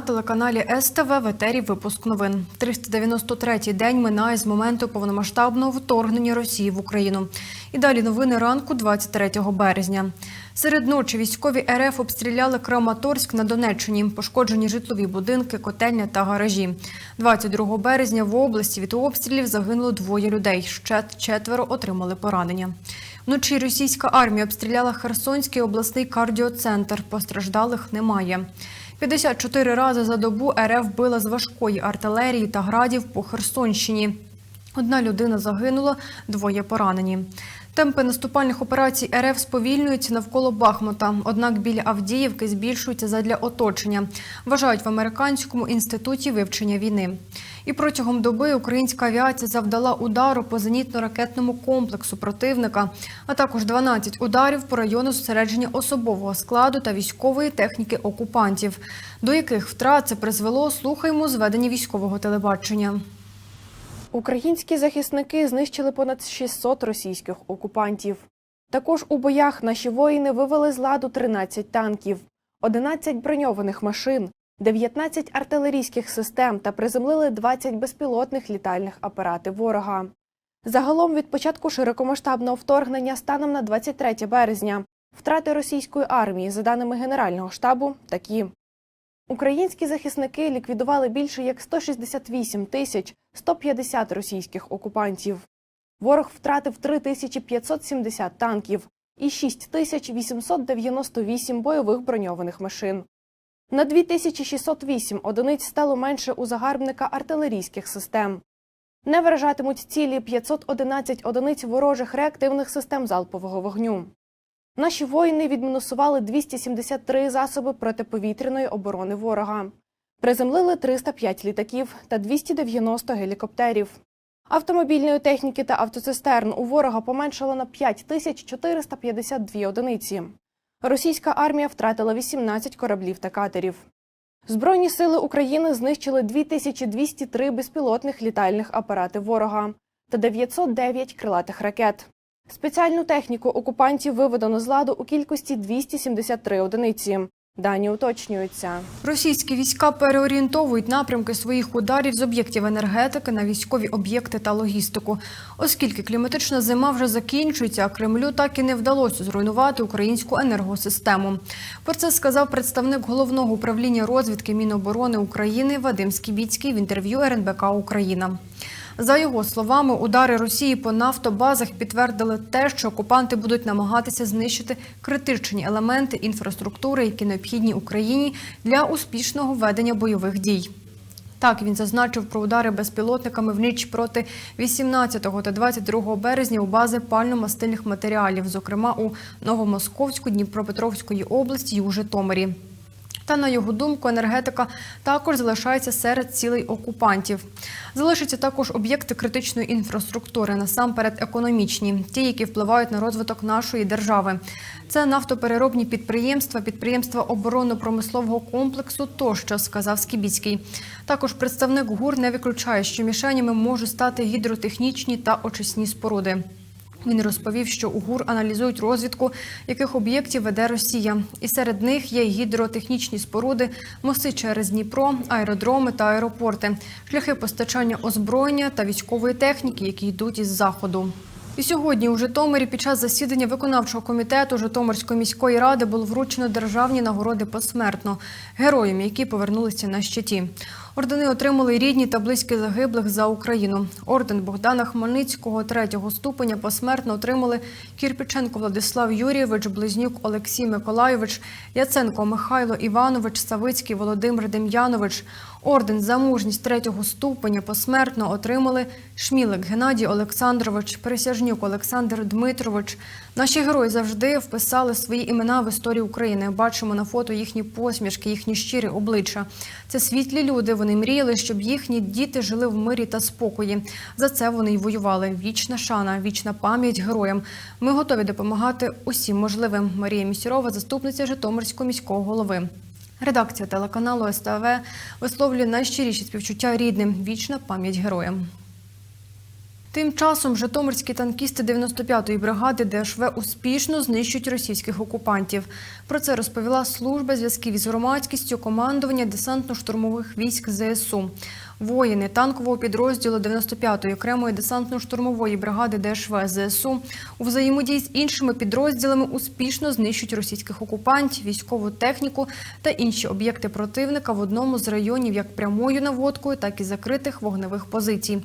Телеканалі СТВ в етері випуск новин. 393-й день минає з моменту повномасштабного вторгнення Росії в Україну. І далі новини ранку 23 березня. Серед ночі військові РФ обстріляли Краматорськ на Донеччині, пошкоджені житлові будинки, котельня та гаражі. 22 березня в області від обстрілів загинуло двоє людей. Ще четверо отримали поранення. Вночі російська армія обстріляла Херсонський обласний кардіоцентр. Постраждалих немає. 54 рази за добу РФ била з важкої артилерії та градів по Херсонщині. Одна людина загинула, двоє поранені. Темпи наступальних операцій РФ сповільнюються навколо Бахмута. Однак біля Авдіївки збільшуються задля оточення. Вважають в американському інституті вивчення війни. І протягом доби українська авіація завдала удару по зенітно-ракетному комплексу противника, а також 12 ударів по району зосередження особового складу та військової техніки окупантів. До яких втрат це призвело, слухаємо зведення військового телебачення. Українські захисники знищили понад 600 російських окупантів. Також у боях наші воїни вивели з ладу 13 танків, 11 броньованих машин, 19 артилерійських систем та приземлили 20 безпілотних літальних апаратів ворога. Загалом від початку широкомасштабного вторгнення станом на 23 березня втрати російської армії, за даними Генерального штабу, такі. Українські захисники ліквідували більше як 168 тисяч 150 російських окупантів. Ворог втратив 3570 танків і 6898 бойових броньованих машин. На 2608 одиниць стало менше у загарбника артилерійських систем. Не вражатимуть цілі 511 одиниць ворожих реактивних систем залпового вогню. Наші воїни відмінусували 273 засоби протиповітряної оборони ворога. Приземлили 305 літаків та 290 гелікоптерів. Автомобільної техніки та автоцистерн у ворога поменшало на 5452 одиниці. Російська армія втратила 18 кораблів та катерів. Збройні сили України знищили 2203 безпілотних літальних апарати ворога та 909 крилатих ракет. Спеціальну техніку окупантів виведено з ладу у кількості 273 одиниці. Дані уточнюються. Російські війська переорієнтовують напрямки своїх ударів з об'єктів енергетики на військові об'єкти та логістику. Оскільки кліматична зима вже закінчується, а Кремлю так і не вдалося зруйнувати українську енергосистему. Про це сказав представник головного управління розвідки Міноборони України Вадим Скібіцький в інтерв'ю РНБК Україна. За його словами, удари Росії по нафтобазах підтвердили те, що окупанти будуть намагатися знищити критичні елементи інфраструктури, які необхідні Україні для успішного ведення бойових дій. Так він зазначив про удари безпілотниками в ніч проти 18 та 22 березня у бази пально-мастильних матеріалів, зокрема у Новомосковську, Дніпропетровської області і у Житомирі. Та на його думку, енергетика також залишається серед цілей окупантів. Залишаться також об'єкти критичної інфраструктури, насамперед економічні, ті, які впливають на розвиток нашої держави. Це нафтопереробні підприємства, підприємства оборонно-промислового комплексу тощо, сказав Скібіцький. Також представник ГУР не виключає, що мішенями можуть стати гідротехнічні та очисні споруди. Він розповів, що у ГУР аналізують розвідку, яких об'єктів веде Росія. І серед них є гідротехнічні споруди, мости через Дніпро, аеродроми та аеропорти, шляхи постачання озброєння та військової техніки, які йдуть із заходу. І сьогодні у Житомирі під час засідання виконавчого комітету Житомирської міської ради було вручено державні нагороди посмертно героям, які повернулися на щиті. Ордени отримали рідні та близькі загиблих за Україну. Орден Богдана Хмельницького третього ступеня посмертно отримали Кірпіченко Владислав Юрійович, Близнюк Олексій Миколайович, Яценко Михайло Іванович, Савицький Володимир Дем'янович. Орден за мужність третього ступеня посмертно отримали Шмілик Геннадій Олександрович, Присяжнюк Олександр Дмитрович. Наші герої завжди вписали свої імена в історію України. Бачимо на фото їхні посмішки, їхні щирі обличчя. Це світлі люди. Вони мріяли, щоб їхні діти жили в мирі та спокої. За це вони й воювали. Вічна шана, вічна пам'ять героям. Ми готові допомагати усім можливим. Марія Місірова, заступниця Житомирського міського голови. Редакція телеканалу СТВ висловлює найщиріші співчуття рідним. Вічна пам'ять героям. Тим часом житомирські танкісти 95-ї бригади ДШВ успішно знищують російських окупантів. Про це розповіла служба зв'язків із громадськістю командування десантно-штурмових військ ЗСУ. Воїни танкового підрозділу 95-ї окремої десантно-штурмової бригади ДШВ ЗСУ у взаємодії з іншими підрозділами успішно знищують російських окупантів, військову техніку та інші об'єкти противника в одному з районів як прямою наводкою, так і закритих вогневих позицій.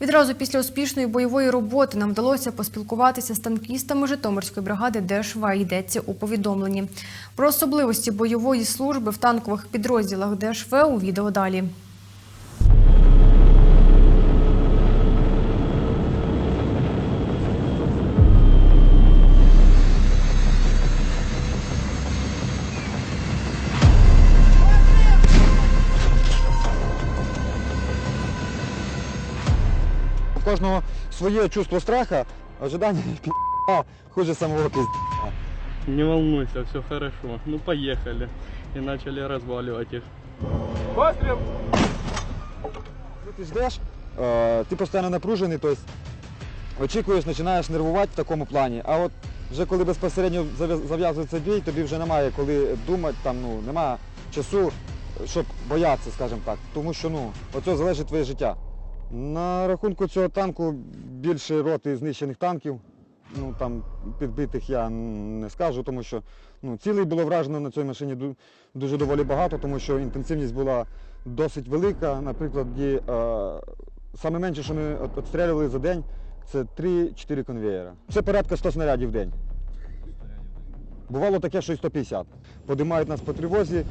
Відразу після успішної бойової роботи нам вдалося поспілкуватися з танкістами Житомирської бригади ДШВ. Йдеться у повідомленні про особливості бойової служби в танкових підрозділах ДШВ у відео далі. Кожного своє чувство страха, ожидання пі***а хуже самого пізд***а. Не волнуйся, все хорошо. Ну поехали. И начали разваливать их. Коли ти ждеш, е, ти постійно напружений, тобто очікуєш, починаєш нервувати в такому плані. А от вже коли безпосередньо зав'язується бій, тобі вже немає коли думати, там, ну, немає часу, щоб боятися, скажімо так. Тому що ну, цього залежить твоє життя. На рахунку цього танку більше роти знищених танків. Ну там підбитих я не скажу, тому що ну, цілей було вражено на цій машині дуже доволі багато, тому що інтенсивність була досить велика. Наприклад, і, е, саме менше, що ми отстрілювали за день, це 3-4 конвеєра. Це порядка 100 снарядів в день. Бувало таке, що й 150. Подимають нас по тривозі, е,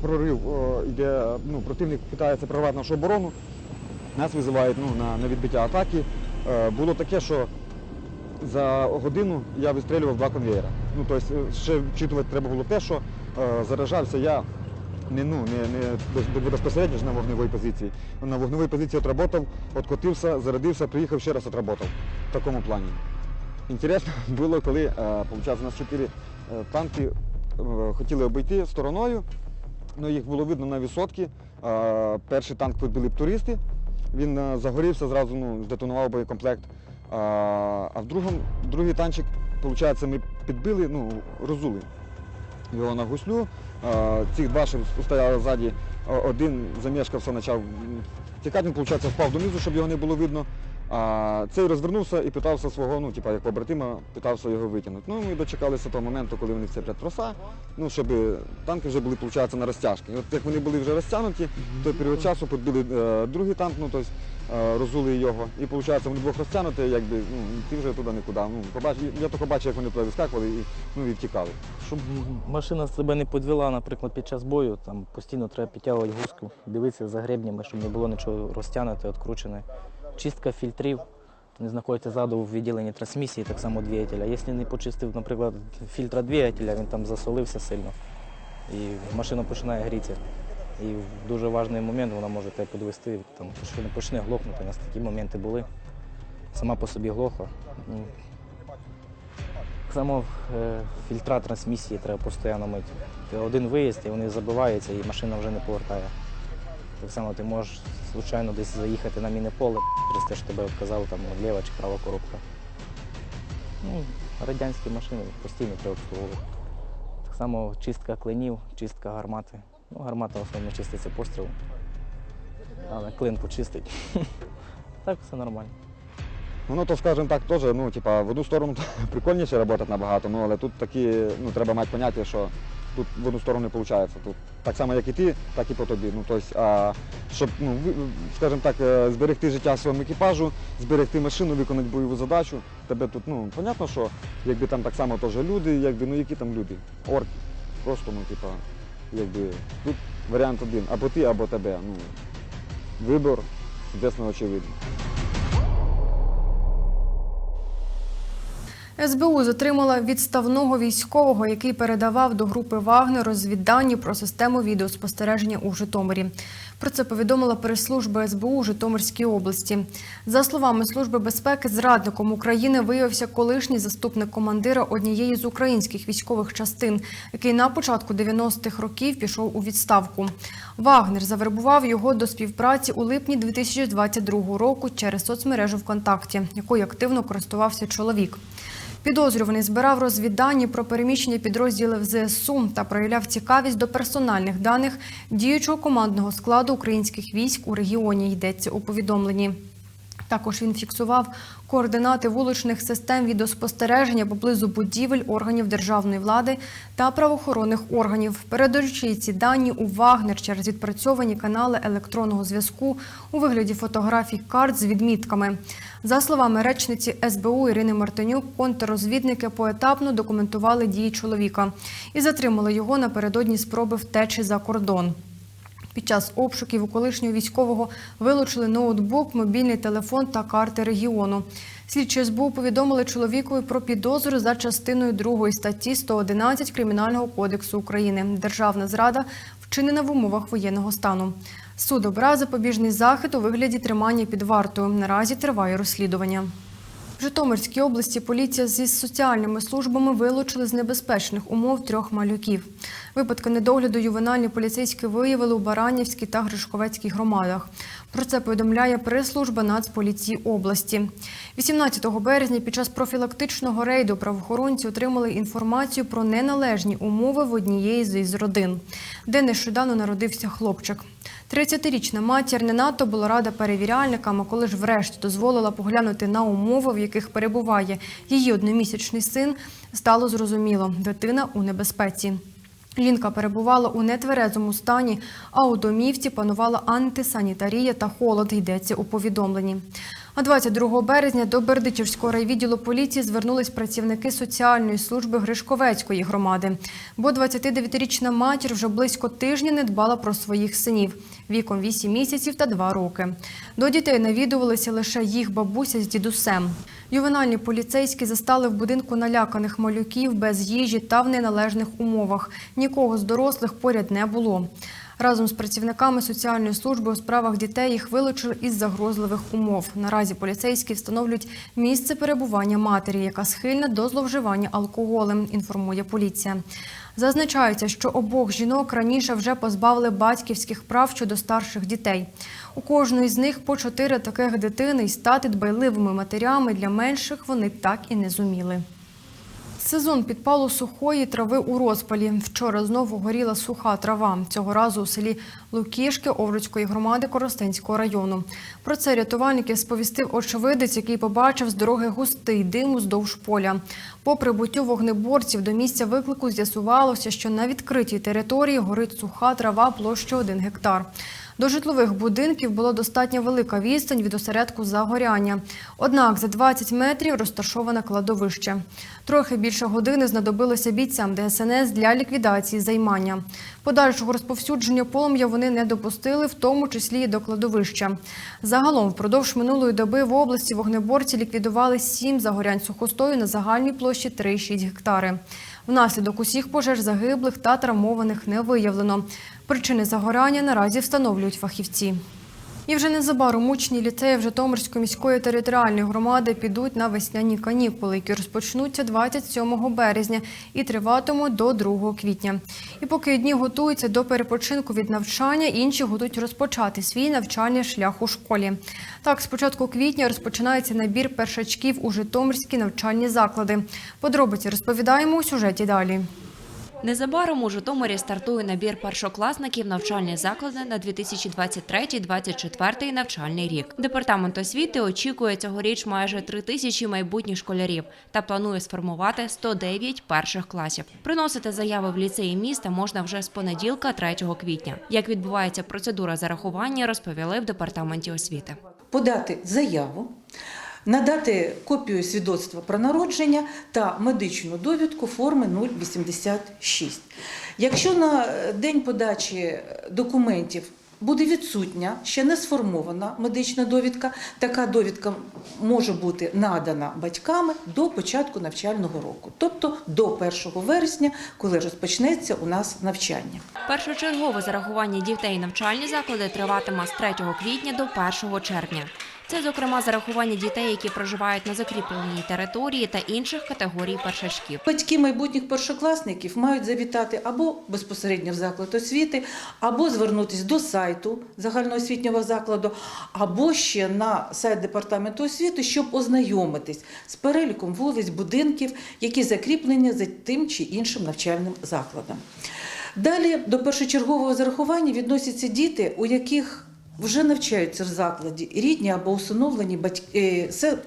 прорив е, йде, ну, противник питається прорвати нашу оборону, нас визивають ну, на, на відбиття атаки. Е, Було таке, що за годину я вистрілював два конвеєра. Ну, тобто, ще вчитувати треба було те, що е, заражався я не, ну, не, не безпосередньо ж на вогневій позиції. На вогневій позиції отработав, откотився, зарядився, приїхав ще раз отработав. В такому плані. Інтересно було, коли е, у нас чотири е, танки е, хотіли обійти стороною, але їх було видно на висотці. Е, Перший танк підбили туристи, він е, загорівся, зразу ну, здетонував боєкомплект. А, а в другому, другий танчик, виходить, ми підбили, ну, розули його на гуслю. А, Цих два, що стояли ззаді, один замешкався, почав тікати, він, виходить, впав донизу, щоб його не було видно. А цей розвернувся і питався свого, ну, типа, як побратима, питався його витягнути. Ну, ми дочекалися того моменту, коли вони вцеплять троса, ну, щоб танки вже були, виходить, на розтяжки. І от як вони були вже розтягнуті, то період часу підбили е, другий танк, ну, тобто, е, розули його. І виходить, вони двох розтягнуті, якби, ну, ти вже туди нікуди. Ну, побач, я тільки бачив, як вони туди вискакували і ну, відтікали. Щоб машина себе не підвела, наприклад, під час бою, там постійно треба підтягувати гуску, дивитися за гребнями, щоб не було нічого розтягнуте, відкручене. Чистка фільтрів, вони знаходяться ззаду в відділенні трансмісії, так само двигателя. Якщо не почистив, наприклад, фільтра двигателя, він там засолився сильно і машина починає грітися. І в дуже важливий момент вона може тебе підвести, там машина почне глохнути. У нас такі моменти були. Сама по собі глохла. Ну, так само е, фільтра трансмісії треба постійно мити. Один виїзд, і вони забиваються, і машина вже не повертає. Так само ти можеш случайно десь заїхати на мінне поле через те, що тебе відказали там ліва чи права коробка. Ну, радянські машини постійно треба обслуговувати. Так само чистка клинів, чистка гармати. Ну, гармата в основному чиститься пострілом. Але клин почистить. Так все нормально. Ну, то, скажімо так, теж, ну, типа, в одну сторону прикольніше працювати набагато, ну, але тут такі, ну, треба мати поняття, що тут в одну сторону не виходить. Тут так само, як і ти, так і по тобі. Ну, тобто, а, щоб, ну, скажімо так, е, зберегти життя своєму екіпажу, зберегти машину, виконати бойову задачу, тебе тут, ну, понятно, що якби там так само теж люди, якби, ну, які там люди? Орки. Просто, ну, типа, якби, тут варіант один, або ти, або тебе. Ну, вибір, звісно, очевидний. СБУ затримала відставного військового, який передавав до групи Вагнер розвіддані про систему відеоспостереження у Житомирі. Про це повідомила прес-служба СБУ Житомирській області. За словами Служби безпеки, зрадником України виявився колишній заступник командира однієї з українських військових частин, який на початку 90-х років пішов у відставку. Вагнер завербував його до співпраці у липні 2022 року через соцмережу ВКонтакті, якою активно користувався чоловік. Підозрюваний збирав розвіддані про переміщення підрозділів ЗСУ та проявляв цікавість до персональних даних діючого командного складу українських військ у регіоні. Йдеться у повідомленні. Також він фіксував координати вуличних систем відеоспостереження поблизу будівель органів державної влади та правоохоронних органів, передаючи ці дані у Вагнер через відпрацьовані канали електронного зв'язку у вигляді фотографій карт з відмітками. За словами речниці СБУ Ірини Мартинюк, контррозвідники поетапно документували дії чоловіка і затримали його напередодні спроби втечі за кордон. Під час обшуків у колишнього військового вилучили ноутбук, мобільний телефон та карти регіону. Слідчі СБУ повідомили чоловікові про підозру за частиною 2 статті 111 Кримінального кодексу України Державна зрада вчинена в умовах воєнного стану. Суд обрав запобіжний захід у вигляді тримання під вартою. Наразі триває розслідування. В Житомирській області поліція зі соціальними службами вилучили з небезпечних умов трьох малюків. Випадки недогляду ювенальні поліцейські виявили у Баранівській та Гришковецькій громадах. Про це повідомляє прес-служба Нацполіції області. 18 березня під час профілактичного рейду правоохоронці отримали інформацію про неналежні умови в однієї з із родин, де нещодавно народився хлопчик. 30-річна матір не надто була рада перевіряльникам, а коли ж врешті дозволила поглянути на умови, в яких перебуває її одномісячний син, стало зрозуміло – дитина у небезпеці. Жінка перебувала у нетверезому стані, а у домівці панувала антисанітарія та холод, йдеться у повідомленні. А 22 березня до Бердичівського райвідділу поліції звернулись працівники соціальної служби Гришковецької громади, бо 29-річна матір вже близько тижня не дбала про своїх синів віком 8 місяців та 2 роки. До дітей навідувалися лише їх бабуся з дідусем. Ювенальні поліцейські застали в будинку наляканих малюків без їжі та в неналежних умовах. Нікого з дорослих поряд не було. Разом з працівниками соціальної служби у справах дітей їх вилучили із загрозливих умов. Наразі поліцейські встановлюють місце перебування матері, яка схильна до зловживання алкоголем, інформує поліція. Зазначається, що обох жінок раніше вже позбавили батьківських прав щодо старших дітей. У кожної з них по чотири таких дитини і стати дбайливими матерями для менших вони так і не зуміли. Сезон підпалу сухої трави у розпалі. Вчора знову горіла суха трава. Цього разу у селі Лукішки Овруцької громади Коростенського району. Про це рятувальники сповістив очевидець, який побачив з дороги густий дим уздовж поля. По прибуттю вогнеборців до місця виклику з'ясувалося, що на відкритій території горить суха трава площею 1 гектар. До житлових будинків було достатньо велика відстань від осередку загоряння. Однак за 20 метрів розташоване кладовище. Трохи більше години знадобилося бійцям ДСНС для ліквідації займання. Подальшого розповсюдження полум'я вони не допустили, в тому числі і до кладовища. Загалом, впродовж минулої доби в області вогнеборці ліквідували сім загорянь сухостою на загальній площі 3,6 гектари. Внаслідок усіх пожеж загиблих та травмованих не виявлено. Причини загорання наразі встановлюють фахівці. І вже незабаром учні ліцеїв Житомирської міської територіальної громади підуть на весняні канікули, які розпочнуться 27 березня і триватимуть до 2 квітня. І поки одні готуються до перепочинку від навчання, інші готують розпочати свій навчальний шлях у школі. Так, з початку квітня розпочинається набір першачків у Житомирські навчальні заклади. Подробиці розповідаємо у сюжеті далі. Незабаром у Житомирі стартує набір першокласників навчальні заклади на 2023-2024 навчальний рік. Департамент освіти очікує цьогоріч майже 3 тисячі майбутніх школярів та планує сформувати 109 перших класів. Приносити заяви в ліцеї міста можна вже з понеділка, 3 квітня. Як відбувається процедура зарахування, розповіли в департаменті освіти. подати заяву, надати копію свідоцтва про народження та медичну довідку форми 086. Якщо на день подачі документів буде відсутня, ще не сформована медична довідка. Така довідка може бути надана батьками до початку навчального року, тобто до 1 вересня, коли розпочнеться у нас навчання. Першочергове зарахування дітей навчальні заклади триватиме з 3 квітня до 1 червня. Це, зокрема, зарахування дітей, які проживають на закріпленій території та інших категорій першачків. Батьки майбутніх першокласників мають завітати або безпосередньо в заклад освіти, або звернутися до сайту загальноосвітнього закладу, або ще на сайт департаменту освіти, щоб ознайомитись з переліком вулиць, будинків, які закріплені за тим чи іншим навчальним закладом. Далі до першочергового зарахування відносяться діти, у яких вже навчаються в закладі рідні або усиновлені батьки, се-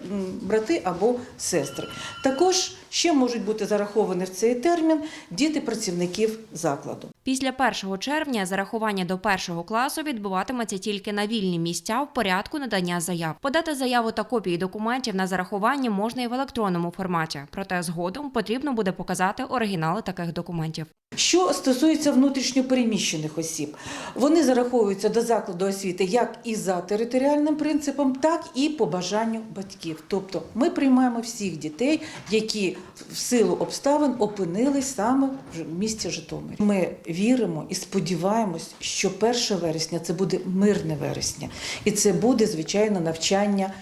брати або сестри. Також ще можуть бути зараховані в цей термін діти працівників закладу. Після 1 червня зарахування до першого класу відбуватиметься тільки на вільні місця в порядку надання заяв. Подати заяву та копії документів на зарахування можна і в електронному форматі, проте згодом потрібно буде показати оригінали таких документів. Що стосується внутрішньопереміщених осіб, вони зараховуються до закладу освіти як і за територіальним принципом, так і по бажанню батьків. Тобто ми приймаємо всіх дітей, які в силу обставин опинились саме в місті Житомирі. Ми віримо і сподіваємось, що 1 вересня це буде мирне вересня, і це буде звичайно навчання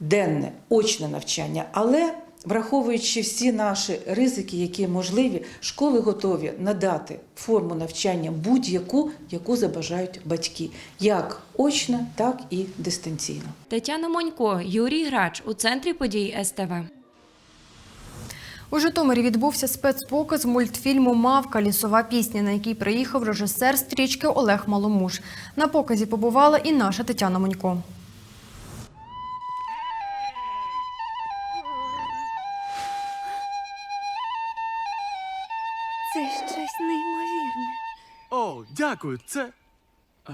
денне, очне навчання, але враховуючи всі наші ризики, які можливі, школи готові надати форму навчання будь-яку, яку забажають батьки, як очно, так і дистанційно. Тетяна Монько, Юрій Грач у центрі подій СТВ. У Житомирі відбувся спецпоказ мультфільму Мавка лісова пісня, на який приїхав режисер стрічки Олег Маломуш. На показі побувала і наша Тетяна Монько. Це щось неймовірне. О, дякую, це. Е,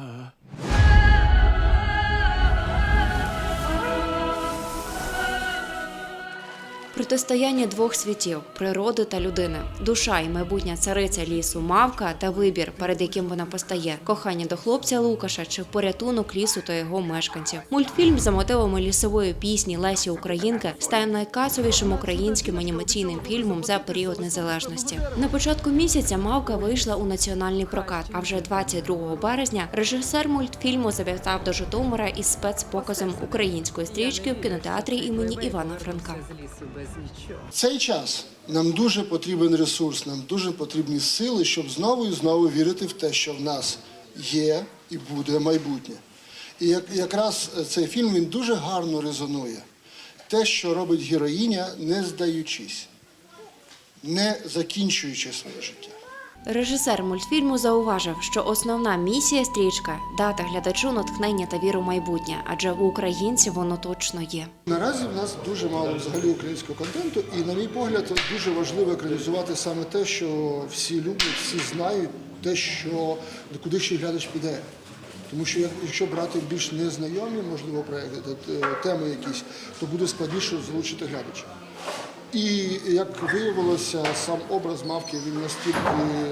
Протистояння двох світів природи та людини, душа і майбутня цариця лісу Мавка та вибір, перед яким вона постає, кохання до хлопця Лукаша чи порятунок лісу та його мешканців. Мультфільм за мотивами лісової пісні Лесі Українки стає найкасовішим українським анімаційним фільмом за період незалежності. На початку місяця Мавка вийшла у національний прокат. А вже 22 березня режисер мультфільму завітав до Житомира із спецпоказом української стрічки в кінотеатрі імені Івана Франка. В цей час нам дуже потрібен ресурс, нам дуже потрібні сили, щоб знову і знову вірити в те, що в нас є і буде майбутнє. І як, якраз цей фільм він дуже гарно резонує. Те, що робить героїня, не здаючись, не закінчуючи своє життя. Режисер мультфільму зауважив, що основна місія стрічка дати глядачу натхнення та віру в майбутнє, адже у українців воно точно є. Наразі в нас дуже мало взагалі українського контенту, і, на мій погляд, дуже важливо екранізувати саме те, що всі люблять, всі знають, те, що куди ще глядач піде. Тому що якщо брати більш незнайомі, можливо, проекти, е, теми якісь, то буде складніше залучити глядача. І як виявилося, сам образ мавки він настільки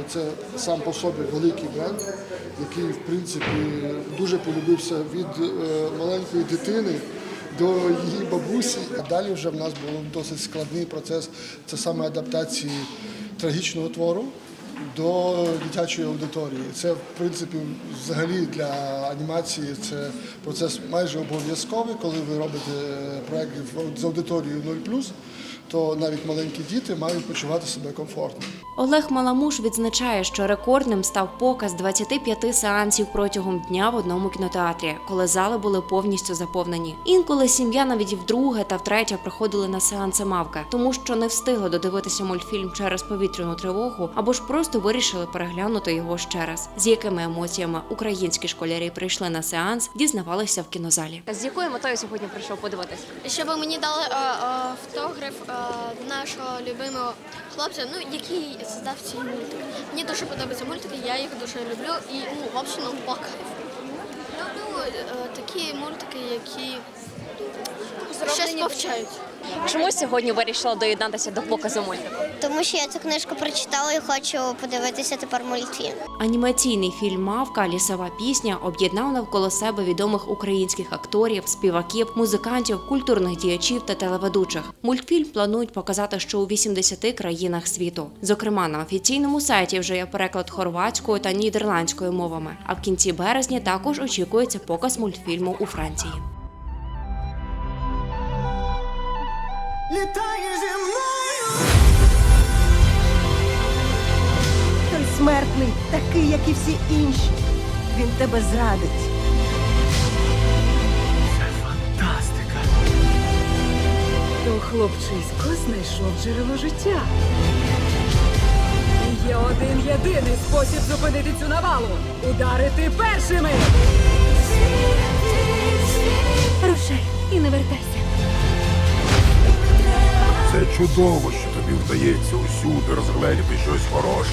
це сам по собі великий бренд, який в принципі дуже полюбився від е, маленької дитини до її бабусі. А далі вже в нас був досить складний процес. Це саме адаптації трагічного твору до дитячої аудиторії. Це в принципі взагалі для анімації це процес майже обов'язковий, коли ви робите проект з аудиторією 0+, то навіть маленькі діти мають почувати себе комфортно. Олег Маламуш відзначає, що рекордним став показ 25 сеансів протягом дня в одному кінотеатрі, коли зали були повністю заповнені. Інколи сім'я навіть і вдруге та втретє приходили на сеанси мавка, тому що не встигли додивитися мультфільм через повітряну тривогу або ж просто вирішили переглянути його ще раз. З якими емоціями українські школярі прийшли на сеанс, дізнавалися в кінозалі. З якою метою сьогодні прийшов подивитися? Щоб мені дали автограф нашого любимого хлопця, ну який создав ці мультики. Мені дуже подобаються мультики, я їх дуже люблю і ну, в общем, по. Люблю е, такі мультики, які щось повчають. Чому сьогодні вирішила доєднатися до показу мультику? Тому що я цю книжку прочитала і хочу подивитися тепер мультфільм. Анімаційний фільм Мавка Лісова пісня об'єднав навколо себе відомих українських акторів, співаків, музикантів, культурних діячів та телеведучих. Мультфільм планують показати ще у 80 країнах світу. Зокрема, на офіційному сайті вже є переклад хорватською та нідерландською мовами. А в кінці березня також очікується показ мультфільму у Франції. Той смертний, такий, як і всі інші. Він тебе зрадить. Фантастика. То хлопчисько знайшов джерело життя. І Є один єдиний спосіб зупинити цю навалу ударити першими. Рушай і не вертайся. Це чудово, що тобі вдається усюди розгледіти щось хороше.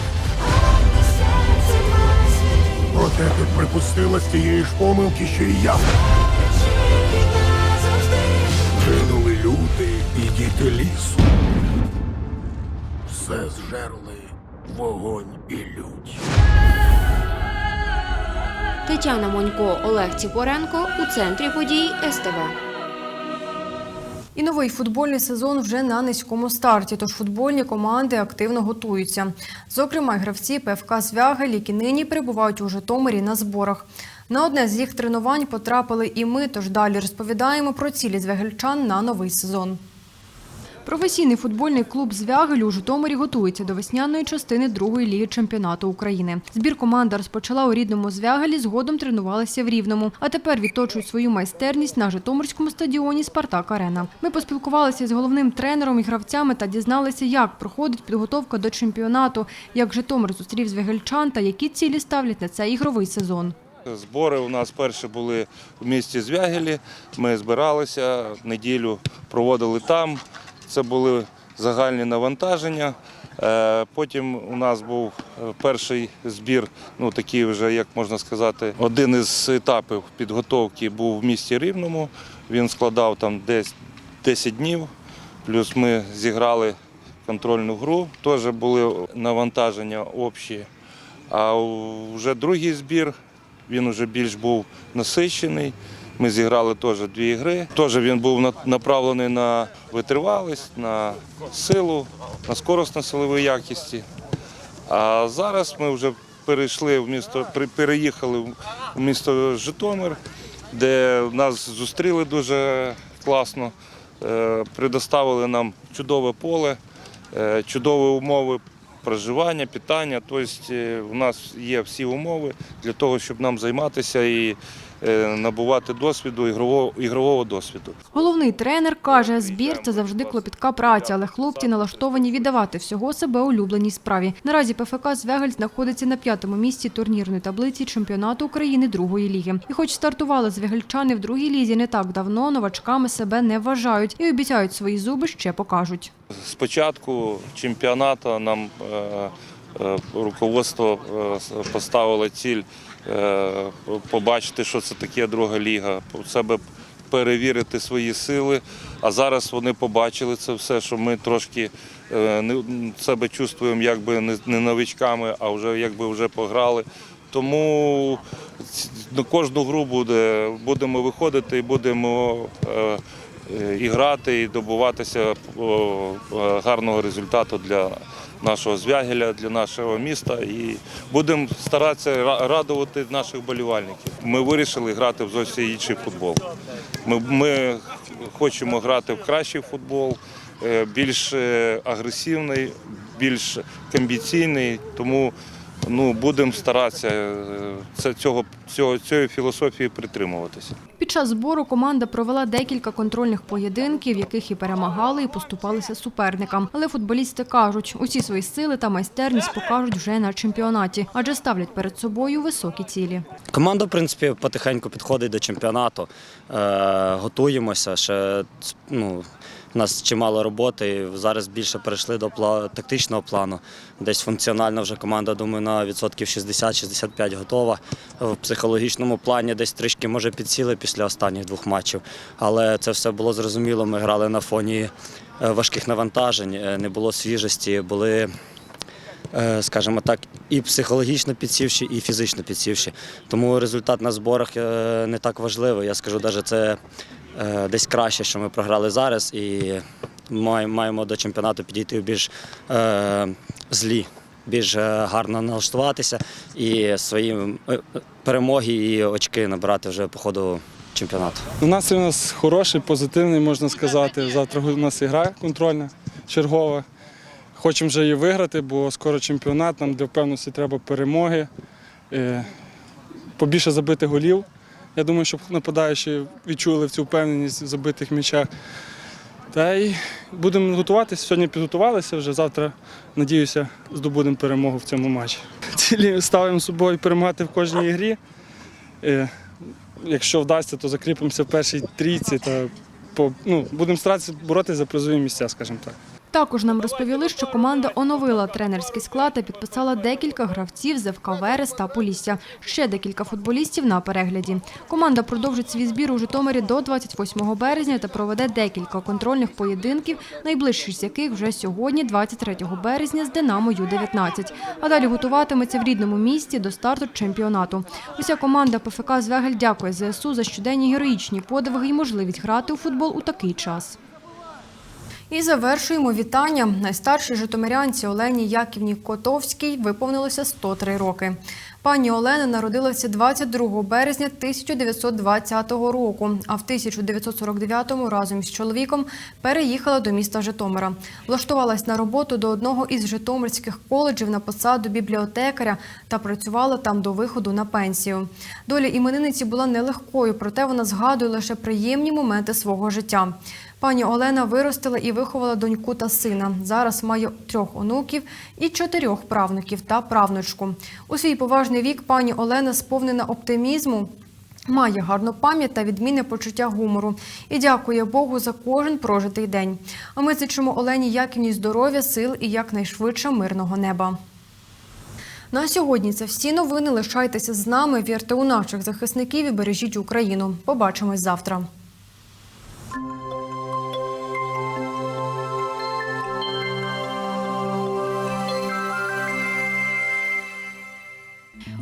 Проте ти припустила з тієї ж помилки, що і я. Гинули люди і діти лісу. Все зжерли вогонь і лють. Тетяна Монько, Олег Ціпоренко у центрі подій СТВ. І новий футбольний сезон вже на низькому старті, тож футбольні команди активно готуються. Зокрема, гравці ПФК «Звягель», які нині перебувають у Житомирі на зборах. На одне з їх тренувань потрапили і ми, тож далі розповідаємо про цілі звягельчан на новий сезон. Професійний футбольний клуб «Звягель» у Житомирі готується до весняної частини другої ліги чемпіонату України. Збір команда розпочала у рідному «Звягелі», згодом тренувалися в Рівному, а тепер відточують свою майстерність на Житомирському стадіоні «Спартак-Арена». Ми поспілкувалися з головним тренером і гравцями та дізналися, як проходить підготовка до чемпіонату, як Житомир зустрів звягельчан та які цілі ставлять на цей ігровий сезон. Збори у нас перші були в місті Звягелі. Ми збиралися, неділю проводили там. Це були загальні навантаження. Е, Потім у нас був е, перший збір, ну такий вже, як можна сказати, один із етапів підготовки був в місті Рівному. Він складав там десь 10 днів. Плюс ми зіграли контрольну гру. Теж були навантаження общі. А вже другий збір він вже більш був насичений. Ми зіграли теж дві гри. Теж він був направлений на витривалість, на силу, на скоростно силові якісті. А зараз ми вже перейшли в місто, переїхали в місто Житомир, де нас зустріли дуже класно, е, предоставили нам чудове поле, е, чудові умови проживання, питання. Тобто е, у нас є всі умови для того, щоб нам займатися і е, набувати досвіду, ігрового, ігрового досвіду. Головний тренер каже, збір це завжди клопітка праця, але хлопці налаштовані віддавати всього себе улюбленій справі. Наразі ПФК «Звягель» знаходиться на п'ятому місці турнірної таблиці чемпіонату України другої ліги. І хоч стартували звягельчани в другій лізі не так давно, новачками себе не вважають і обіцяють свої зуби ще покажуть. Спочатку чемпіонату нам е, е, руководство е, поставило ціль побачити, що це таке друга ліга, себе перевірити свої сили. А зараз вони побачили це все, що ми трошки себе чувствуємо якби не новичками, а вже якби вже пограли. Тому на кожну гру буде, будемо виходити і будемо і грати, і добуватися е, гарного результату для нашого звягеля, для нашого міста. І будемо старатися радувати наших болівальників. Ми вирішили грати в зовсім інший футбол. Ми, ми хочемо грати в кращий футбол, е, більш е, агресивний, більш комбіційний. Тому ну, будемо старатися е, це, цього, цього, цієї філософії притримуватися. Під час збору команда провела декілька контрольних поєдинків, яких і перемагали, і поступалися суперникам. Але футболісти кажуть, усі свої сили та майстерність покажуть вже на чемпіонаті, адже ставлять перед собою високі цілі. Команда, в принципі, потихеньку підходить до чемпіонату. Е, готуємося. Ще ну, У нас чимало роботи. Зараз більше перейшли до тактичного плану. Десь функціонально вже команда, думаю, на відсотків 60-65 готова. В психологічному плані десь трішки може підсіли після останніх двох матчів. Але це все було зрозуміло. Ми грали на фоні е, важких навантажень, е, не було свіжості, були е, скажімо так, і психологічно підсівші, і фізично підсівші. Тому результат на зборах не так важливий. Я скажу, навіть це десь краще, що ми програли зараз, і маємо до чемпіонату підійти більш е, злі, більш е, гарно налаштуватися і свої е, перемоги і очки набирати вже по ходу чемпіонату. Ну, Настрій у нас хороший, позитивний, можна сказати. Завтра у нас ігра контрольна, чергова. Хочемо вже її виграти, бо скоро чемпіонат, нам для впевненості треба перемоги, е, побільше забити голів. Я думаю, щоб нападаючі відчули цю впевненість в забитих м'ячах. Та й будемо готуватися. Сьогодні підготувалися вже. Завтра, надіюся, здобудемо перемогу в цьому матчі. Цілі ставимо собою перемагати в кожній грі. Е, Якщо вдасться, то закріпимося в першій трійці та ну, будемо старатися боротися за призові місця, скажімо так. Також нам розповіли, що команда оновила тренерський склад та підписала декілька гравців з ФК Верес та Полісся. Ще декілька футболістів на перегляді. Команда продовжить свій збір у Житомирі до 28 березня та проведе декілька контрольних поєдинків, найближчий з яких вже сьогодні, 23 березня, з Динамо Ю-19. А далі готуватиметься в рідному місті до старту чемпіонату. Уся команда ПФК Звегель дякує ЗСУ за щоденні героїчні подвиги і можливість грати у футбол у такий час. І завершуємо вітання. Найстаршій житомирянці Олені Яківні Котовській виповнилося 103 роки. Пані Олена народилася 22 березня 1920 року, а в 1949-му разом із чоловіком переїхала до міста Житомира. Влаштувалась на роботу до одного із житомирських коледжів на посаду бібліотекаря та працювала там до виходу на пенсію. Доля іменинниці була нелегкою, проте вона згадує лише приємні моменти свого життя. Пані Олена виростила і виховала доньку та сина. Зараз має трьох онуків і чотирьох правнуків та правнучку. У свій поважний вік пані Олена сповнена оптимізму. Має гарну пам'ять та відмінне почуття гумору і дякує Богу за кожен прожитий день. А ми зичимо Олені Яківній здоров'я, сил і якнайшвидше мирного неба. На сьогодні це всі новини. Лишайтеся з нами, вірте у наших захисників і бережіть Україну. Побачимось завтра.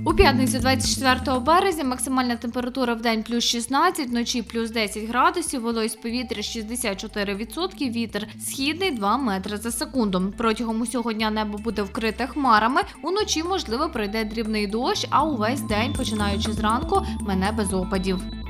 У п'ятницю 24 березня максимальна температура в день плюс 16, вночі плюс 10 градусів, вологість повітря 64%, вітер східний 2 метри за секунду. Протягом усього дня небо буде вкрите хмарами, уночі, можливо, пройде дрібний дощ, а увесь день, починаючи зранку, мене без опадів.